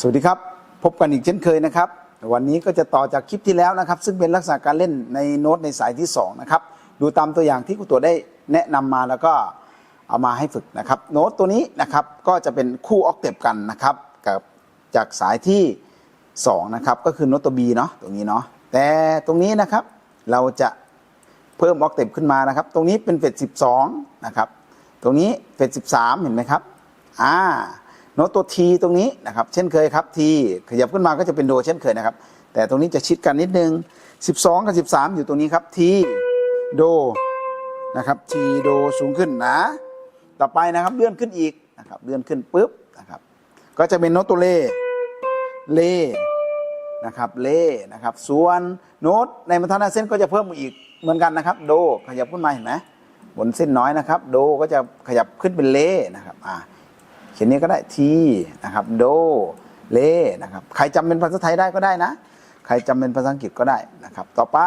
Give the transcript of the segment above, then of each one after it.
สวัสดีครับ พบกันอีกเช่นเคยนะครับ วันนี้ก็จะต่อจากคลิปที่แล้วนะครับ ซึ่งเป็นลักษณะการเล่นในโน้ตในสายที่2นะครับดูตามตัวอย่างที่ครูตัวได้แนะนำมาแล้วก็เอามาให้ฝึกนะครับ โน้ตตัวนี้นะครับก็จะเป็นคู่ออกเทปกันนะครับกับจากสายที่2นะครับก็คือโน้ตตัว B เนาะตรงนี้เนาะแต่ตรงนี้นะครับเราจะเพิ่มออกเทปขึ้นมานะครับ ตรงนี้เป็นเฟด12นะครับตรงนี้เฟด13 เห็นไหมครับอ่า โน้ตตัว T ตรงนี้นะครับเช่นเคยครับ T ขยับขึ้นมาก็จะเป็นโดเช่นเคยนะครับ แต่ตรงนี้จะชิดกันนิดนึง 12 กับ 13 อยู่ตรงนี้ครับ T โดนะครับ T โดสูงขึ้นนะ ต่อไปนะครับเลื่อนขึ้นอีกนะครับเลื่อนขึ้นปุ๊บนะครับก็จะเป็นโน้ตตัวเลเลนะครับเลนะครับ ส่วนโน้ตในบรรทัดหน้าเส้นก็จะเพิ่มอีกเหมือนกันนะครับ โดขยับขึ้นมาเห็นไหมบนเส้นน้อยนะครับ โดก็จะขยับขึ้นเป็นเลนะครับอ่า เขียนนี้ก็ได้ทีนะครับโดเลนะครับใครจำเป็นภาษาไทยได้ก็ได้นะ ใครจำเป็นภาษาอังกฤษก็ได้นะครับ ต่อไป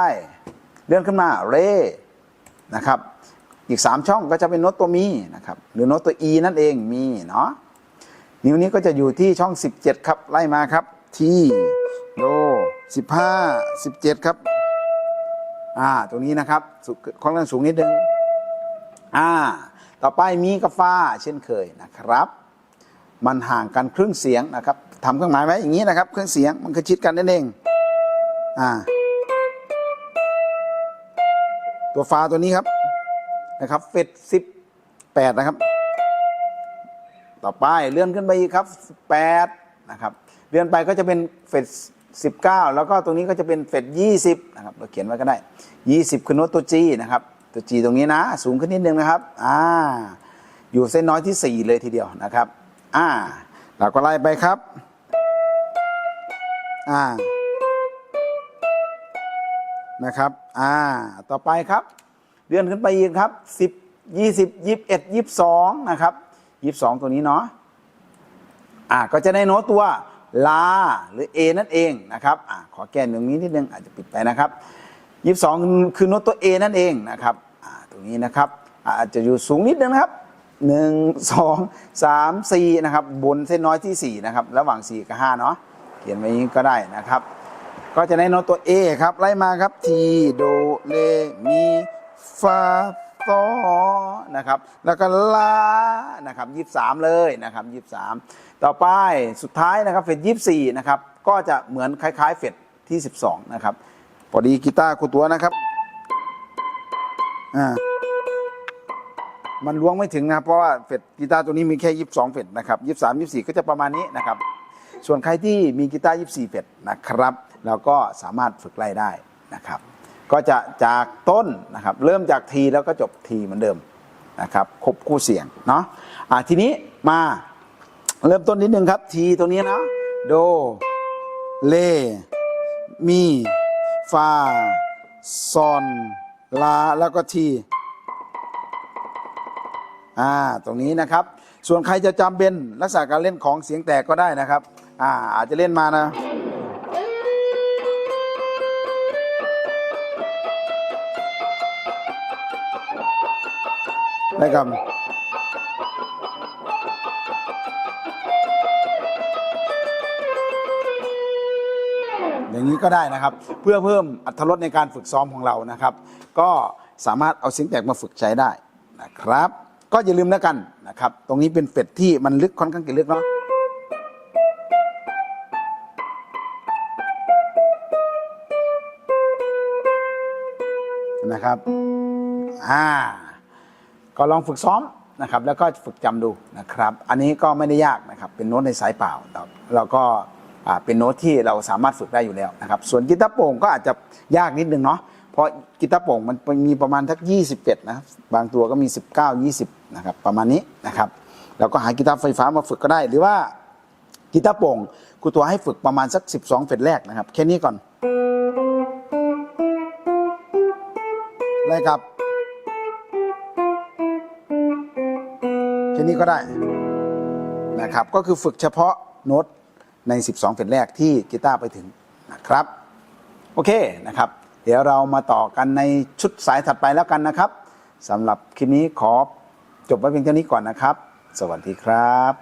เลื่อนขึ้นมาเรนะครับอีก 3 ช่องก็จะเป็นโน้ตตัวมีนะครับหรือโน้ตตัว e นั่นเองมีเนาะนิ้วนี้ก็จะอยู่ที่ช่อง 17 ครับไล่มาครับทีโด15 17 ครับอ่าตรงนี้นะครับสุค่อนข้างสูงนิดนึงอ่าต่อไปมีกับฟ้าเช่นเคยนะครับ มันห่างกันครึ่งเสียงนะครับทำเครื่องหมายไว้อย่างนี้นะครับ เครื่องเสียงมันคือชิดกันนั่นเองอ่าตัวฟ้าตัวนี้ครับนะครับเฟดสิบแปดนะครับ ต่อไปเลื่อนขึ้นไปอีกครับแปดนะครับเลื่อนไปก็จะเป็นเฟดสิบเก้าแล้วก็ตรงนี้ก็จะเป็นเฟดยี่สิบนะครับเราเขียนไว้ก็ได้ยี่สิบคือโน้ตตัวจีนะครับตัวจีตรงนี้นะ สูงขึ้นนิดนึงนะครับอ่าอยู่เส้นน้อยที่สี่เลยทีเดียวนะครับ อ่าเราก็ไล่ไปครับ อ่า นะครับ อ่า ต่อไปครับ เลื่อนขึ้นไปอีกครับสิบยี่สิบยี่สิบเอ็ดยี่สิบสองนะครับยี่สิบสองตัวนี้เนาะ อ่า ก็จะได้โน้ตตัวลาหรือ A นั่นเองนะครับอ่าขอแก้หนึ่งนี้นิดนึงอาจจะปิดไปนะครับยี่สิบสองคือโน้ตตัว A นั่นเองนะครับอ่าตรงนี้นะครับอาจจะอยู่สูงนิดนึงนะครับ หนึ่งสองสามสี่นะครับ บนเส้นน้อยที่สี่นะครับ ระหว่างสี่กับห้าเนาะเขียนไว้อย่างนี้ก็ได้นะครับ ก็จะได้โน้ตตัว A ครับ ไล่มาครับ ทีโดเลมีฟาโตนะครับ แล้วก็ลานะครับยี่สามเลยนะครับยี่สามต่อไปสุดท้ายนะครับเฟดยี่สี่นะครับ ก็จะเหมือนคล้าย ๆ เฟดที่12นะครับพอดีกีตาร์คูตัวนะครับอ่า มันล้วงไม่ถึงนะเพราะว่าเฟดกีตาร์ตัวนี้มีแค่ 22 เฟดนะครับ23 24 ก็จะประมาณนี้นะครับ ส่วนใครที่มีกีตาร์ 24 เฟดนะครับเราก็สามารถฝึกไล่ได้นะครับ ก็จะจากต้นนะครับ เริ่มจากทีแล้วก็จบทีเหมือนเดิมนะครับครบคู่เสียงเนาะอะทีนี้มาเริ่มต้นนิดนึงครับทีตรงนี้นะโดเลมีฟาซอนลาแล้วก็ที อ่าตรงนี้นะครับ ส่วนใครจะจำเป็นลักษณะการเล่นของเสียงแตกก็ได้นะครับอ่าอาจจะเล่นมานะได้ครับอย่างนี้ก็ได้นะครับ เพื่อเพิ่มอัตรรสในการฝึกซ้อมของเรานะครับ ก็สามารถเอาเสียงแตกมาฝึกใช้ได้นะครับ ก็อย่าลืมแล้วกันนะครับ ตรงนี้เป็นเฟดที่มันลึกค่อนข้างจะลึกเนาะนะครับ อ่า ก็ลองฝึกซ้อมนะครับ แล้วก็ฝึกจำดูนะครับ อันนี้ก็ไม่ได้ยากนะครับ เป็นโน้ตในสายเปล่าเราก็อ่าเป็นโน้ตที่เราสามารถฝึกได้อยู่แล้วนะครับ ส่วนกีตาร์โปร่งก็อาจจะยากนิดนึงเนาะ เพราะกีตาร์โป่งมันมีประมาณทัก21นะบบางตัวก็มี 19 20 นะครับ ประมาณนี้นะครับแล้วก็หากีตาร์ไฟฟ้ามาฝึกก็ได้ หรือว่ากีตาร์โป่งครูตัวให้ฝึกประมาณสัก 12เฟดแรกนะครับ แค่นี้ก่อนไล่ครับแค่นี้ก็ได้นะครับ ก็คือฝึกเฉพาะโน้ตใน 12เฟดแรกที่กีตาร์ไปถึงนะครับ โอเคนะครับ ดี๋ยวเรามาต่อกันในชุดสายถัดไปแล้วกันนะครับสำหรับคลิปนี้ขอจบไว้เพียงเท่านี้ก่อนนะครับ สวัสดีครับ